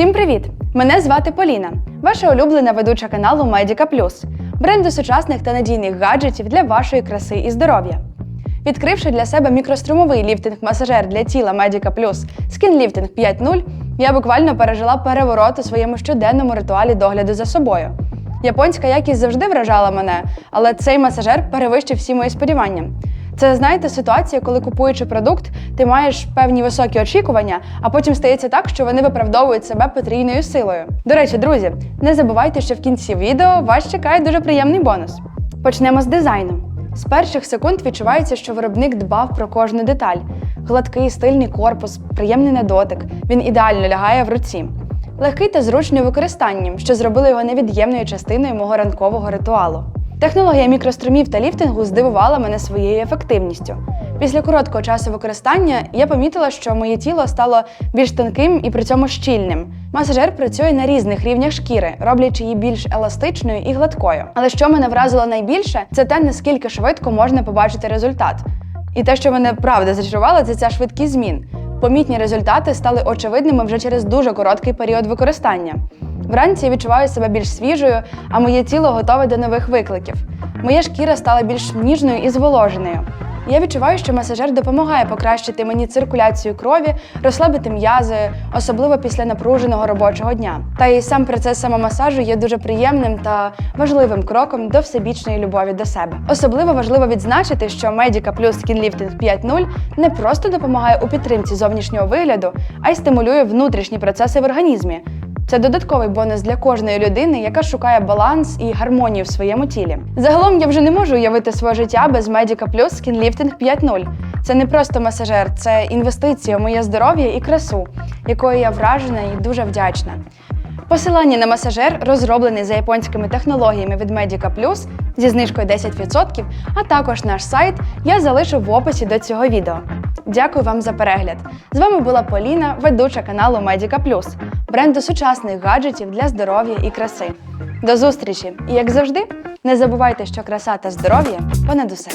Всім привіт! Мене звати Поліна, ваша улюблена ведуча каналу Медіка Плюс, бренду сучасних та надійних гаджетів для вашої краси і здоров'я. Відкривши для себе мікрострумовий ліфтинг-масажер для тіла Медіка Плюс Lifting 5.0, я буквально пережила переворот у своєму щоденному ритуалі догляду за собою. Японська якість завжди вражала мене, але цей масажер перевищив всі мої сподівання. Це знаєте ситуація, коли купуючи продукт, ти маєш певні високі очікування, а потім стається так, що вони виправдовують себе потрійною силою. До речі, друзі, не забувайте, що в кінці відео вас чекає дуже приємний бонус. Почнемо з дизайну. З перших секунд відчувається, що виробник дбав про кожну деталь: гладкий, стильний корпус, приємний на дотик. Він ідеально лягає в руці. Легкий та зручний у використанні, що зробило його невід'ємною частиною мого ранкового ритуалу. Технологія мікрострумів та ліфтингу здивувала мене своєю ефективністю. Після короткого часу використання я помітила, що моє тіло стало більш тонким і при цьому щільним. Масажер працює на різних рівнях шкіри, роблячи її більш еластичною і гладкою. Але що мене вразило найбільше, це те, наскільки швидко можна побачити результат. І те, що мене правда зачарувало, це ця швидкість змін. Помітні результати стали очевидними вже через дуже короткий період використання. Вранці я відчуваю себе більш свіжою, а моє тіло готове до нових викликів. Моя шкіра стала більш ніжною і зволоженою. Я відчуваю, що масажер допомагає покращити мені циркуляцію крові, розслабити м'язи, особливо після напруженого робочого дня. Та і сам процес самомасажу є дуже приємним та важливим кроком до всебічної любові до себе. Особливо важливо відзначити, що Medica Plus Skin Lifting 5.0 не просто допомагає у підтримці зовнішнього вигляду, а й стимулює внутрішні процеси в організмі. Це додатковий бонус для кожної людини, яка шукає баланс і гармонію в своєму тілі. Загалом я вже не можу уявити своє життя без Plus Skin Lifting 5.0. Це не просто масажер, це інвестиція в моє здоров'я і красу, якою я вражена і дуже вдячна. Посилання на масажер розроблений за японськими технологіями від Medica Plus зі знижкою 10%, а також наш сайт я залишу в описі до цього відео. Дякую вам за перегляд. З вами була Поліна, ведуча каналу Медіка Плюс, бренду сучасних гаджетів для здоров'я і краси. До зустрічі! І як завжди, не забувайте, що краса та здоров'я понад усе.